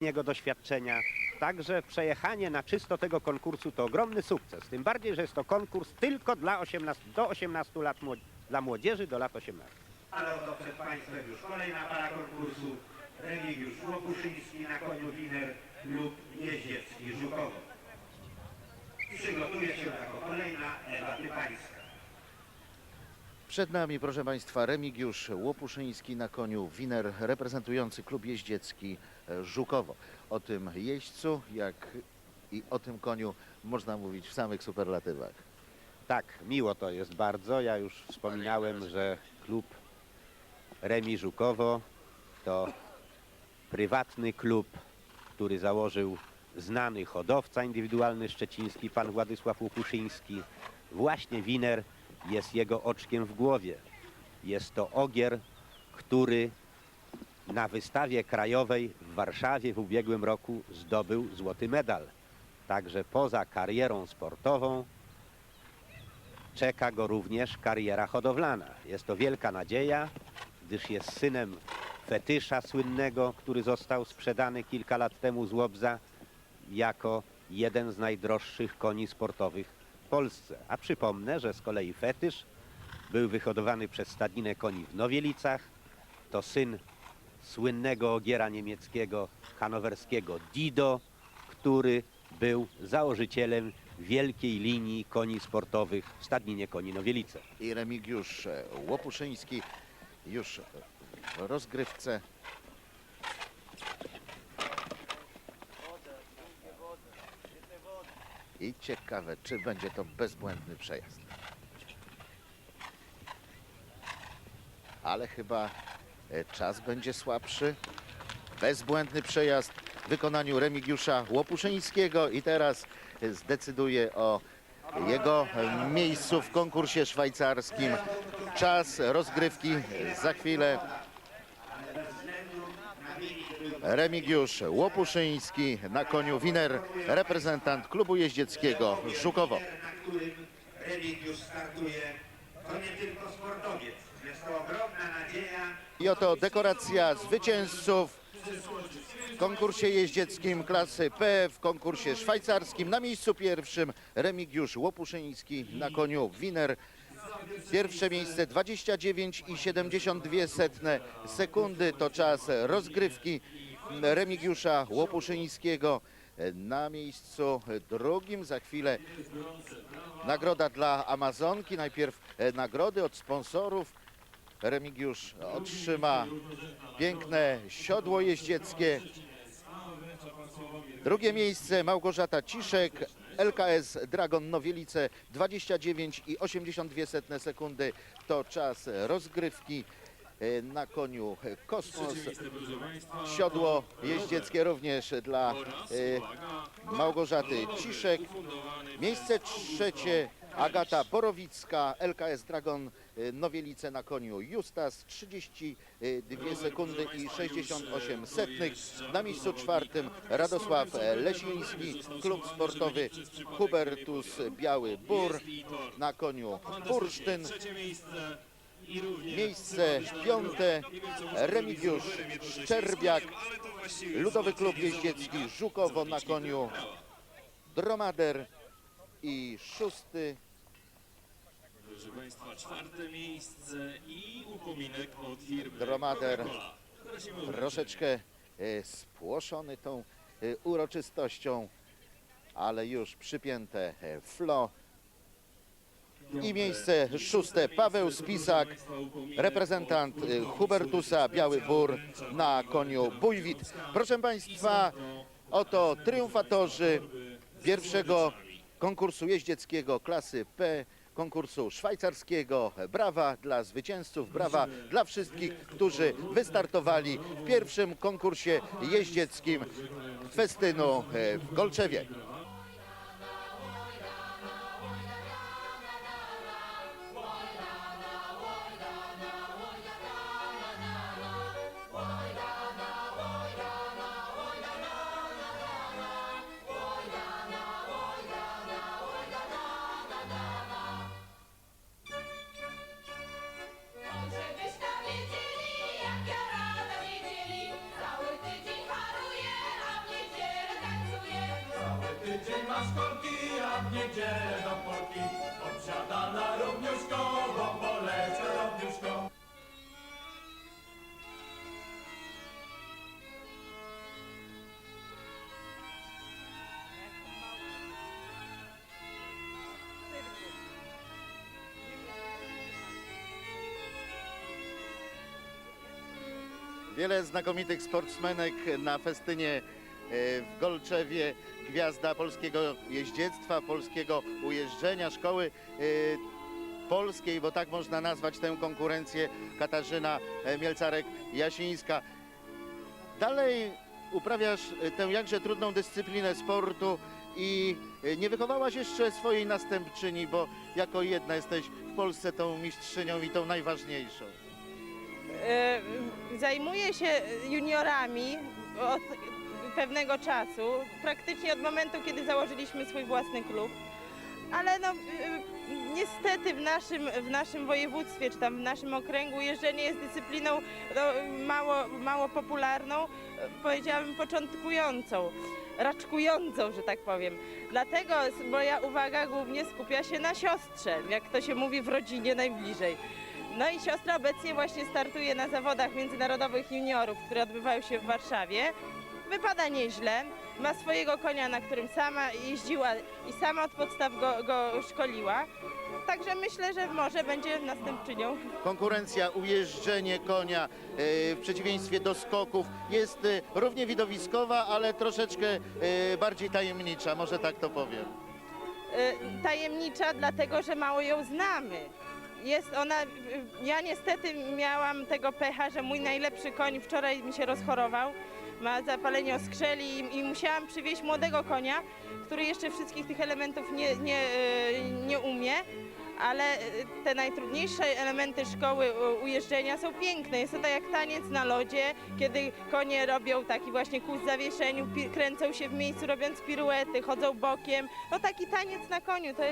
niego doświadczenia. Także przejechanie na czysto tego konkursu to ogromny sukces. Tym bardziej, że jest to konkurs tylko dla 18, do 18 lat dla młodzieży do lat 18. Ale oto przed Państwem już kolejna para konkursu. Remigiusz Łopuszyński na koniu Winer lub Jeździecki Żukowo. Przygotuje się jako kolejna Ewa Typańska. Przed nami, proszę Państwa, Remigiusz Łopuszyński na koniu Winer, reprezentujący klub jeździecki e, Żukowo. O tym jeźdźcu, jak i o tym koniu można mówić w samych superlatywach. Tak, miło to jest bardzo. Ja już wspominałem, że klub Remi Żukowo to prywatny klub, który założył znany hodowca indywidualny szczeciński, pan Władysław Łopuszyński. Właśnie Winer jest jego oczkiem w głowie. Jest to ogier, który na wystawie krajowej w Warszawie w ubiegłym roku zdobył złoty medal. Także poza karierą sportową czeka go również kariera hodowlana. Jest to wielka nadzieja, gdyż jest synem fetysza słynnego, który został sprzedany kilka lat temu z Łobza jako jeden z najdroższych koni sportowych Polsce. A przypomnę, że z kolei fetysz był wyhodowany przez stadninę koni w Nowielicach. To syn słynnego ogiera niemieckiego hanowerskiego Dido, który był założycielem wielkiej linii koni sportowych w stadninie koni Nowielice. I Remigiusz Łopuszyński już w rozgrywce. I ciekawe, czy będzie to bezbłędny przejazd. Ale chyba e, czas będzie słabszy. Bezbłędny przejazd w wykonaniu Remigiusza Łopuszyńskiego i teraz e, zdecyduje o jego e, miejscu w konkursie szwajcarskim. Czas rozgrywki za chwilę. Remigiusz Łopuszyński na koniu Winer, reprezentant klubu jeździeckiego Żukowo. Remigiusz startuje, to nie tylko sportowiec. Jest to ogromna nadzieja I oto dekoracja zwycięzców w konkursie jeździeckim klasy P, w konkursie szwajcarskim. Na miejscu pierwszym Remigiusz Łopuszyński na koniu Winer. Pierwsze miejsce 29,72 sekundy to czas rozgrywki Remigiusza Łopuszyńskiego. Na miejscu drugim za chwilę nagroda dla Amazonki. Najpierw e, nagrody od sponsorów. Remigiusz otrzyma piękne siodło jeździeckie. Drugie miejsce Małgorzata Ciszek, LKS Dragon Nowielice 29,82 sekundy to czas rozgrywki e, na koniu Kosmos. Siodło jeździeckie również dla e, Małgorzaty Ciszek. Miejsce trzecie Agata Borowicka, LKS Dragon Nowielice na koniu Justas 32 sekundy i 68 setnych. Na miejscu czwartym Radosław Lesiński, klub sportowy Hubertus Biały Bór na koniu Bursztyn. Miejsce piąte Remigiusz Szczerbiak, Ludowy Klub Jeździecki Żukowo na koniu Dromader i szósty Proszę Państwa, czwarte miejsce i upominek od firmy Dromader. Coca-Cola. Prosimy o troszeczkę e, spłoszony tą e, uroczystością, ale już przypięte e, flo. I miejsce szóste Paweł Spisak, reprezentant e, Hubertusa Biały Bór na koniu Bójwit. Proszę Państwa, oto triumfatorzy pierwszego konkursu jeździeckiego klasy P, konkursu szwajcarskiego. Brawa dla zwycięzców, brawa dla wszystkich, którzy wystartowali w pierwszym konkursie jeździeckim festynu e, w Golczewie. Do Polki. Obsiadana równiuszko, bombolecie równiuszko. Wiele znakomitych sportsmenek na festynie w Golczewie. Gwiazda polskiego jeździectwa, polskiego ujeżdżenia, szkoły e, polskiej, bo tak można nazwać tę konkurencję, Katarzyna e, Mielcarek-Jasińska. Dalej uprawiasz e, tę jakże trudną dyscyplinę sportu i e, nie wychowałaś jeszcze swojej następczyni, bo jako jedna jesteś w Polsce tą mistrzynią i tą najważniejszą. E, Zajmuję się juniorami od pewnego czasu, praktycznie od momentu, kiedy założyliśmy swój własny klub. Ale no, e, niestety w naszym, w naszym województwie, czy tam w naszym okręgu jeżdżenie jest dyscypliną no, mało, mało popularną, powiedziałabym początkującą, raczkującą, że tak powiem. Dlatego moja uwaga głównie skupia się na siostrze, jak to się mówi w rodzinie najbliżej. No i siostra obecnie właśnie startuje na zawodach międzynarodowych juniorów, które odbywają się w Warszawie. Wypada nieźle, ma swojego konia, na którym sama jeździła i sama od podstaw go, go szkoliła. Także myślę, że może będzie następczynią. konkurencja, ujeżdżenie konia e, w przeciwieństwie do skoków jest e, równie widowiskowa, ale troszeczkę e, bardziej tajemnicza, może tak to powiem. Y, tajemnicza, dlatego że mało ją znamy. Jest ona, y, ja niestety miałam tego pecha, że mój najlepszy koń wczoraj mi się rozchorował. Ma zapalenie oskrzeli i, i musiałam przywieźć młodego konia, który jeszcze wszystkich tych elementów nie, nie, y, nie umie. Ale y, te najtrudniejsze elementy szkoły ujeżdżenia są piękne. Jest to tak jak taniec na lodzie, kiedy konie robią taki właśnie kół w zawieszeniu, kręcą się w miejscu robiąc piruety, chodzą bokiem. No taki taniec na koniu. To,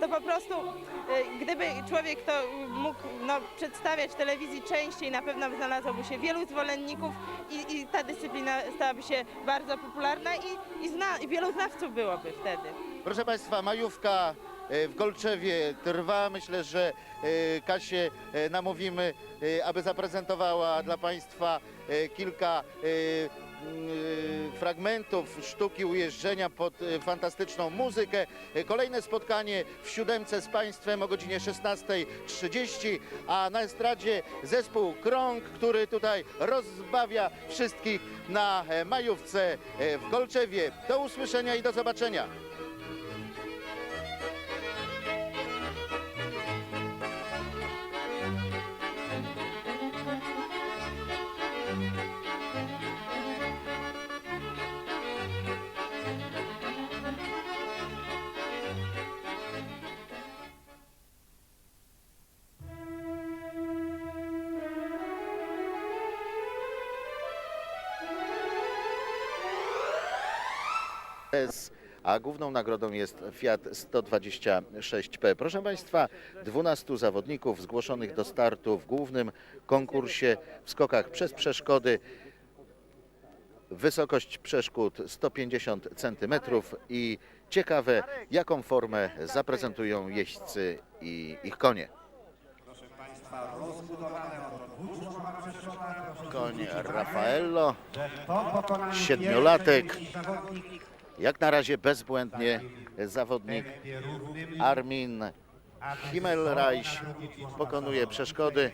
to po prostu, y, gdyby człowiek to mógł no, przedstawiać w telewizji częściej, na pewno znalazłoby się wielu zwolenników i, i ta dyscyplina stałaby się bardzo popularna i, i, zna, i wielu znawców byłoby wtedy. Proszę Państwa, majówka e, w Golczewie trwa. Myślę, że e, Kasię e, namówimy, e, aby zaprezentowała dla Państwa e, kilka e, mm, fragmentów sztuki ujeżdżenia pod e, fantastyczną muzykę. E, Kolejne spotkanie w siódemce z Państwem o godzinie 16.30, a na estradzie zespół Krąg, który tutaj rozbawia wszystkich na e, majówce e, w Golczewie. Do usłyszenia i do zobaczenia. A główną nagrodą jest Fiat 126P. Proszę Państwa, 12 zawodników zgłoszonych do startu w głównym konkursie w skokach przez przeszkody. Wysokość przeszkód 150 cm i ciekawe, jaką formę zaprezentują jeźdźcy i ich konie. Koń Raffaello, siedmiolatek, jak na razie bezbłędnie zawodnik Armin Himmelreich pokonuje przeszkody.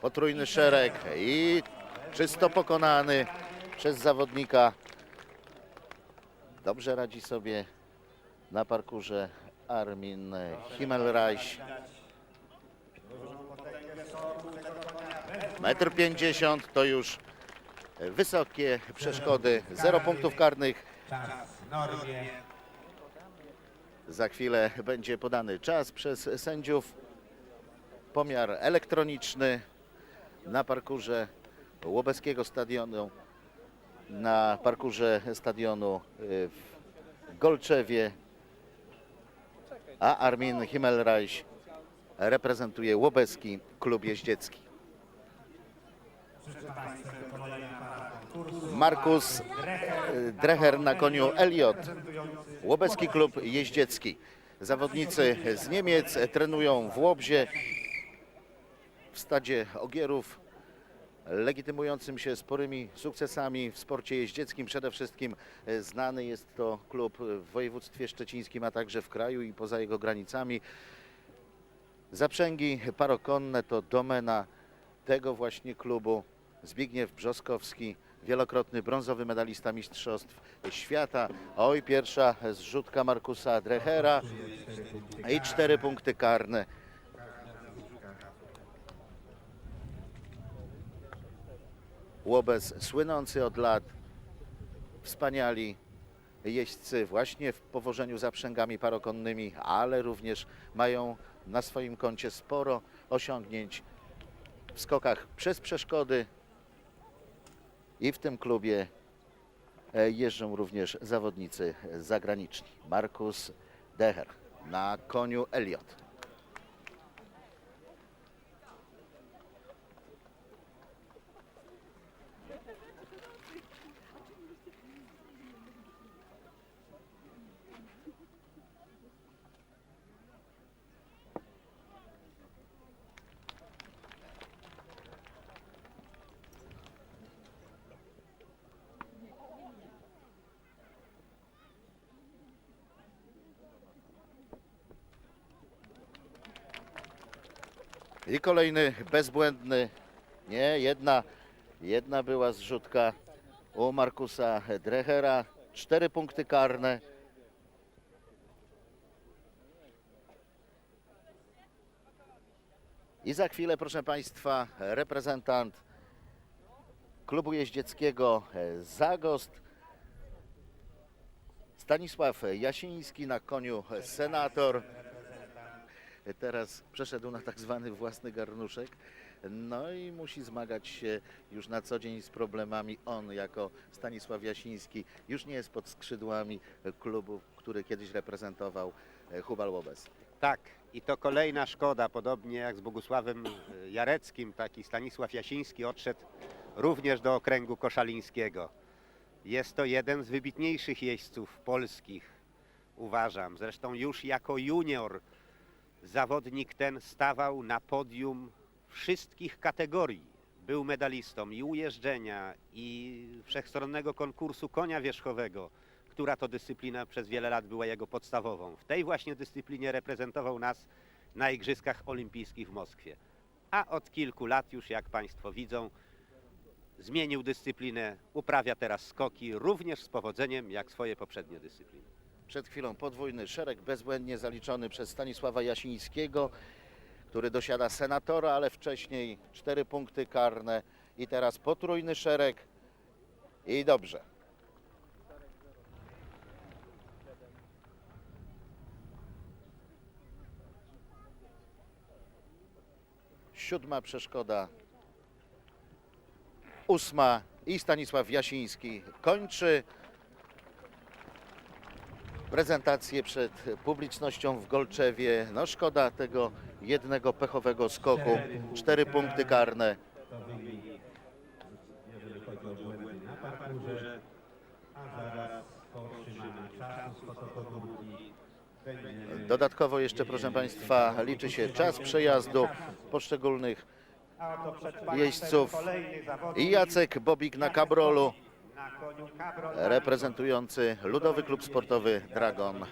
Potrójny szereg i czysto pokonany przez zawodnika. Dobrze radzi sobie na parkurze Armin Himmelreich. Metr 50 to już wysokie przeszkody, zero punktów karnych. Za chwilę będzie podany czas przez sędziów. Pomiar elektroniczny na parkurze Łobeskiego Stadionu, na parkurze stadionu y, w Golczewie, a Armin Himmelreich reprezentuje Łobeski Klub Jeździecki. Markus e, Dreher na koniu Elliot. Łobecki klub jeździecki. Zawodnicy z Niemiec trenują w Łobzie w stadzie Ogierów legitymującym się sporymi sukcesami w sporcie jeździeckim. Przede wszystkim e, znany jest to klub w województwie szczecińskim, a także w kraju i poza jego granicami. Zaprzęgi parokonne to domena tego właśnie klubu. Zbigniew Brzoskowski, wielokrotny brązowy medalista Mistrzostw Świata. Oj, pierwsza zrzutka Markusa Drechera i cztery punkty karne. Łobez słynący od lat, wspaniali jeźdźcy właśnie w powożeniu zaprzęgami parokonnymi, ale również mają na swoim koncie sporo osiągnięć w skokach przez przeszkody i w tym klubie e, jeżdżą również zawodnicy zagraniczni. Markus Deher na koniu Elliot. I kolejny bezbłędny, nie, jedna, jedna była zrzutka u Markusa Drechera. Cztery punkty karne. I za chwilę, proszę Państwa, reprezentant klubu jeździeckiego Zagost, Stanisław Jasiński na koniu Senator. Teraz przeszedł na tak zwany własny garnuszek. No i musi zmagać się już na co dzień z problemami. On jako Stanisław Jasiński już nie jest pod skrzydłami klubu, który kiedyś reprezentował e, Hubal Łobez. Tak, i to kolejna szkoda, podobnie jak z Bogusławem e, Jareckim, taki Stanisław Jasiński odszedł również do okręgu koszalińskiego. Jest to jeden z wybitniejszych jeźdźców polskich, uważam. Zresztą już jako junior zawodnik ten stawał na podium wszystkich kategorii. Był medalistą i ujeżdżenia, i wszechstronnego konkursu konia wierzchowego, która to dyscyplina przez wiele lat była jego podstawową. W tej właśnie dyscyplinie reprezentował nas na Igrzyskach Olimpijskich w Moskwie. A od kilku lat już, jak Państwo widzą, zmienił dyscyplinę, uprawia teraz skoki również z powodzeniem jak swoje poprzednie dyscypliny. Przed chwilą podwójny szereg bezbłędnie zaliczony przez Stanisława Jasińskiego, który dosiada senatora, ale wcześniej cztery punkty karne i teraz potrójny szereg i dobrze. Siódma przeszkoda, ósma i Stanisław Jasiński kończy prezentację przed publicznością w Golczewie. No szkoda tego jednego pechowego skoku. Cztery punkty karne. Dodatkowo jeszcze, proszę Państwa, liczy się czas przejazdu poszczególnych jeźdźców i Jacek Bobik na kabrolu. Reprezentujący Ludowy Klub Sportowy Dragon